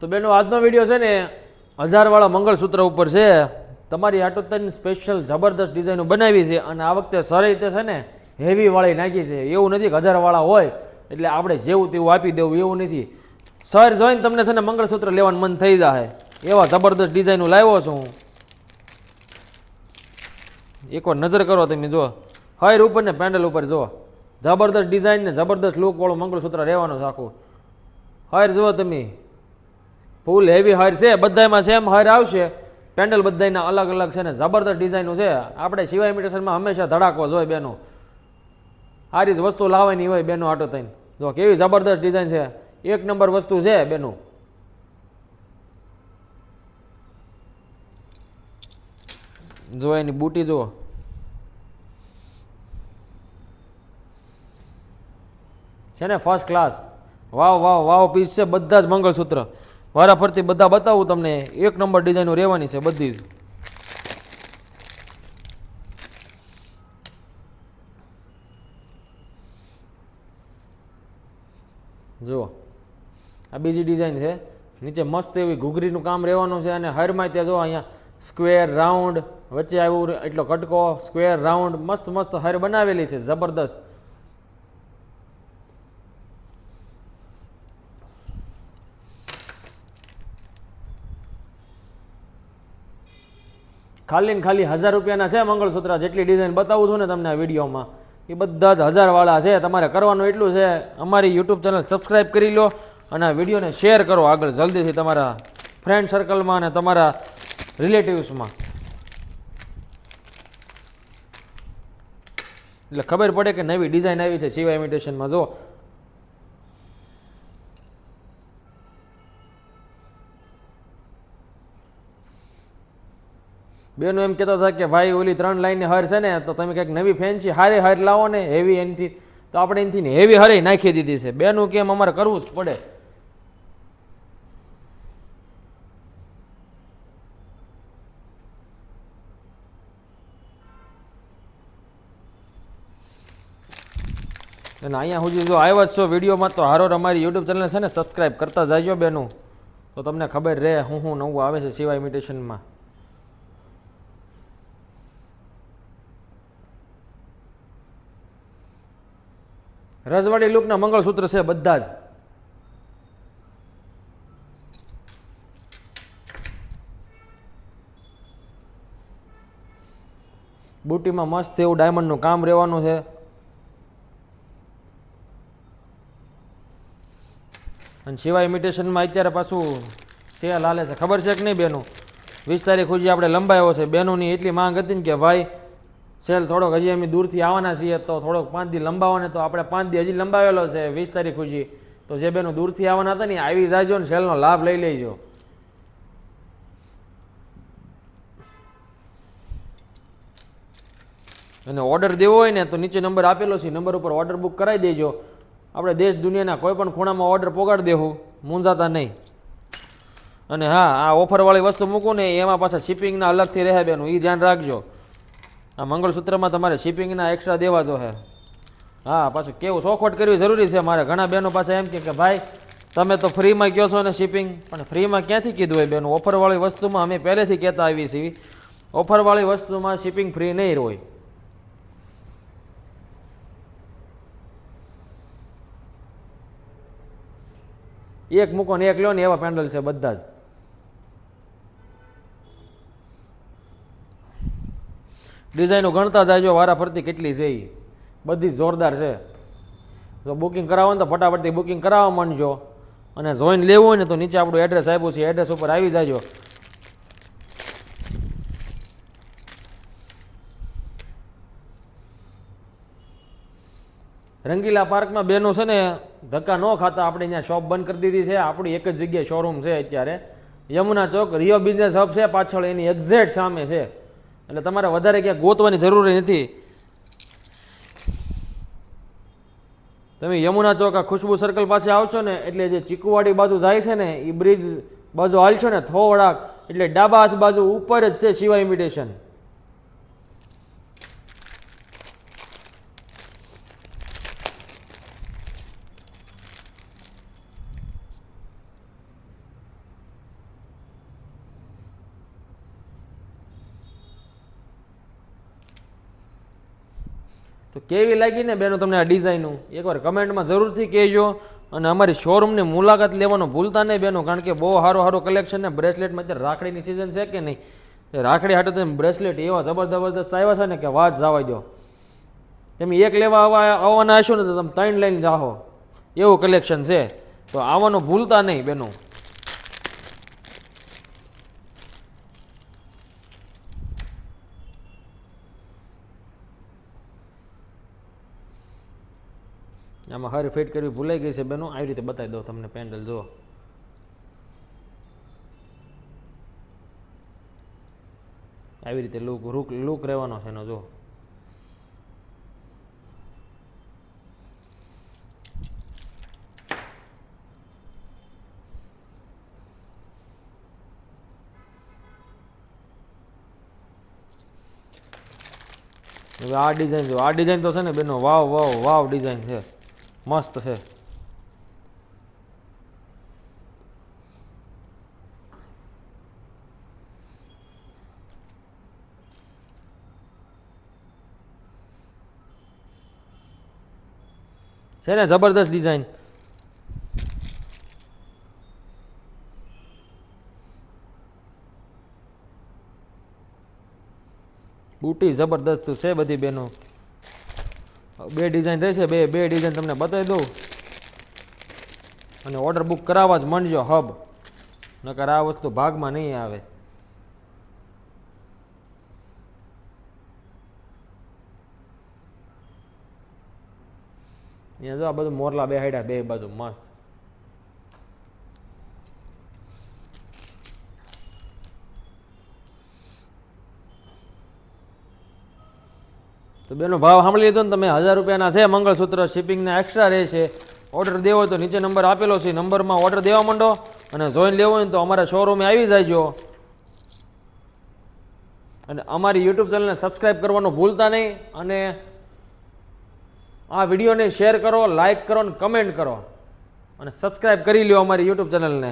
તો બેનો, આજનો વીડિયો છે ને હજારવાળા મંગળસૂત્ર ઉપર છે. તમારી આટોતન સ્પેશિયલ જબરદસ્ત ડિઝાઇનો બનાવી છે અને આ વખતે સરે રીતે છે ને હેવીવાળી નાખી છે. એવું નથી કે હજારવાળા હોય, એટલે આપણે જેવું તેવું આપી દેવું, એવું નથી. સર જોઈને તમને છે ને મંગળસૂત્ર લેવાનું મન થઈ જાય એવા જબરદસ્ત ડિઝાઇનો લાવ્યો છું હું. એકવાર નજર કરો તમે જો હાયર ઉપર ને પેન્ડલ ઉપર જો જબરદસ્ત ડિઝાઇન ને જબરદસ્ત લુકવાળું મંગળસૂત્ર રહેવાનું છે આખું. હાયર જુઓ તમે. ફૂલ હેવી હાયર છે બધામાં સેમ હાયર આવશે. પેન્ડલ બધાના અલગ અલગ છે ને જબરદસ્ત ડિઝાઇનો છે. આપણે સિવાય ઇમિટેશનમાં હંમેશા ધડાકો જ હોય બેનો. આ રીત વસ્તુ લાવવાની હોય બેનો આટો થઈને. જો કેવી જબરદસ્ત ડિઝાઇન છે. એક નંબર વસ્તુ છે બેનું. જો એની બુટી જુઓ. છે ને first class wow wow wow piece છે, બધા જ મંગળસૂત્ર. વારા ફરતી બધા બતાવું તમને. એક નંબર ડિઝાઇનો રહેવાની છે બધી જ. જુઓ. આ બીજી ડિઝાઇન છે. નીચે મસ્ત એવી ઘૂઘરીનું કામ રહેવાનું છે અને હરમાં ત્યાં જો અહીંયા સ્ક્વેર રાઉન્ડ વચ્ચે આવ્યું એટલો કટકો સ્ક્વેર રાઉન્ડ મસ્ત મસ્ત હર બનાવેલી છે, જબરદસ્ત. ખાલી ને ખાલી હજાર રૂપિયાના છે મંગળસૂત્ર, જેટલી ડિઝાઇન બતાવું છું ને તમને આ વિડીયોમાં. એ બધા જ હજારવાળા છે, તમારે કરવાનું એટલું છે. અમારી યુટ્યુબ ચેનલ સબસ્ક્રાઈબ કરી લો અને વિડીયોને શેર કરો આગળ જલ્દીથી તમારા ફ્રેન્ડ સર્કલમાં અને તમારા રિલેટિવ્સમાં એટલે ખબર પડે કે નવી ડિઝાઇન આવી છે, શિવા ઇમિટેશનમાં જો બેનો એમ કહેતા હતા કે ભાઈ, ઓલી ત્રણ લાઈનની હાર છે ને, તો તમે કંઈક નવી ફેન્સી હારે હાર લાવો ને હેવી એનથી. તો આપણે એનથી હેવી હારે નાખી દીધી છે. બેનું કેમ અમારે કરવું જ પડે? અને અહીંયા સુધી જો આવ્યા જ છો વિડીયોમાં, તો હારો અમારી યુટ્યુબ ચેનલ છે ને સબસ્ક્રાઈબ કરતા જાજો બેનું. તો તમને ખબર રહે, હું હું નવું આવે છે સિવાય ઇમિટેશનમાં રજવાડી લુકના મંગળસૂત્ર છે બધા જ. બુટીમાં મસ્ત એવું ડાયમંડનું કામ રહેવાનું છે. અને સિવાય ઇમિટેશનમાં અત્યારે પાછું સેલ હાલે છે. ખબર છે કે નહીં બેનું? વીસ તારીખ સુધી આપણે લંબાયો છે. બેનોની એટલી માંગ હતી ને કે ભાઈ સેલ થોડોક હજી અમે દૂરથી આવવાના છીએ તો થોડોક પાંચ દી લંબાવવાને, તો આપણે પાંચ દી હજી લંબાવેલો છે વીસ તારીખ સુધી તો જે બેનો દૂરથી આવવાના હતા ને આવી જાજો ને સેલનો લાભ લઈ લેજો. અને ઓર્ડર દેવો હોય ને તો નીચે નંબર આપેલો છે નંબર ઉપર ઓર્ડર બુક કરાવી દેજો. આપણે દેશ દુનિયાના કોઈ પણ ખૂણામાં ઓર્ડર પોગાડી દેવું, મૂંઝાતા નહીં. અને હા, આ ઓફરવાળી વસ્તુ મૂકું ને એમાં પાછા શિપિંગના અલગથી રહે બેનું એ ધ્યાન રાખજો. આ મંગળસૂત્રમાં તમારે શિપિંગના એક્સ્ટ્રા દેવા જો હે. હા, પાછું કેવું ચોખવટ કરવી જરૂરી છે. મારે ઘણા બહેનો પાસે એમ કે ભાઈ, તમે તો ફ્રીમાં કહો છો ને શિપિંગ પણ ફ્રીમાં ક્યાંથી કીધું હોય બેનું? ઓફરવાળી વસ્તુમાં અમે પહેલેથી કહેતા આવીએ છીએ. ઓફરવાળી વસ્તુમાં શિપિંગ ફ્રી નહીં હોય એક મૂકો ને એક લો ને એવા પેન્ડલ છે બધા જ. ડિઝાઇનો ગણતા જાયજો વારા ફરતી કેટલી છે એ બધી જોરદાર છે. જો બુકિંગ કરાવો ને તો ફટાફટથી બુકિંગ કરાવવા માંડજો. અને જોઈન લેવું હોય ને તો નીચે આપણું એડ્રેસ આપ્યું છે. એડ્રેસ ઉપર આવી જાજો. રંગીલા પાર્કમાં બેનો છે ને, ધક્કા ન ખાતા આપણે અહીંયા શોપ બંધ કરી દીધી છે. આપણી એક જ જગ્યાએ શોરૂમ છે અત્યારે. Yamuna Chowk, Rio business hub છે. પાછળ એની એક્ઝેક્ટ સામે છે. એટલે તમારે વધારે ક્યાંક ગોતવાની જરૂર નથી. તમે યમુના ચોક ખુશ્બુ સર્કલ પાસે આવશો ને, એટલે જે ચીકુવાડી બાજુ જાય છે ને એ બ્રિજ બાજુ હાલશો ને, થોડાક, એટલે ડાબા હાથ બાજુ ઉપર જ છે શિવા ઇમિટેશન તો કેવી લાગી ને બેનો તમને આ ડિઝાઇનું એકવાર કમેન્ટમાં જરૂરથી કહેજો અને અમારી શોરૂમની મુલાકાત લેવાનું ભૂલતા નહીં બેનો, કારણ કે બહુ સારું સારું કલેક્શન ને બ્રેસલેટમાં અત્યારે રાખડીની સિઝન છે કે નહીં? રાખડી હાટે તમે બ્રેસલેટ એવા જબરદસ્ત આવ્યા છે ને કે વાત જવા દો તમે એક લેવા આવવા આવવાના હશો ને તો તમે ત્રણ લઈને જાઓ એવું કલેક્શન છે. તો આવવાનું ભૂલતા નહીં બેનો. આમાં હર ફિટ કરવી ભૂલાઈ ગઈ છે બેનો. આવી રીતે બતાવી દઉં તમને પેન્ડલ, જુઓ. આવી રીતે લુક, રૂક, લુક રહેવાનો છે એનો જો હવે આ ડિઝાઇન જો આ ડિઝાઇન તો છે ને બેનો, વાવ વાવ વાવ ડિઝાઇન છે. મસ્ત છે છે ને જબરદસ્ત ડિઝાઇન બુટી જબરદસ્ત છે બધી બેનો બે ડિઝાઇન રહેશે, બે બે ડિઝાઇન તમને બતાવી દઉં. અને ઓર્ડર બુક કરાવવા જ માંડજો હબ નકર આ વસ્તુ ભાગમાં નહીં આવે. અહીંયા જો આ બધું મોરલા બે હાડ્યા બે બાજુ મસ્ત. તો બેનો ભાવ સાંભળી લીધો ને તમે, હજાર રૂપિયાના છે મંગળસૂત્ર શિપિંગના એક્સ્ટ્રા રહેશે. ઓર્ડર દેવો તો નીચે નંબર આપેલો છે નંબરમાં ઓર્ડર દેવા માંડો અને જોઈન લેવો હોય તો અમારા શોરૂમે આવી જાયજો. અને અમારી યુટ્યુબ ચેનલને સબસ્ક્રાઈબ કરવાનું ભૂલતા નહીં અને આ વિડીયોને શેર કરો લાઈક કરો અને કમેન્ટ કરો. અને સબસ્ક્રાઈબ કરી લ્યો અમારી યુટ્યુબ ચેનલને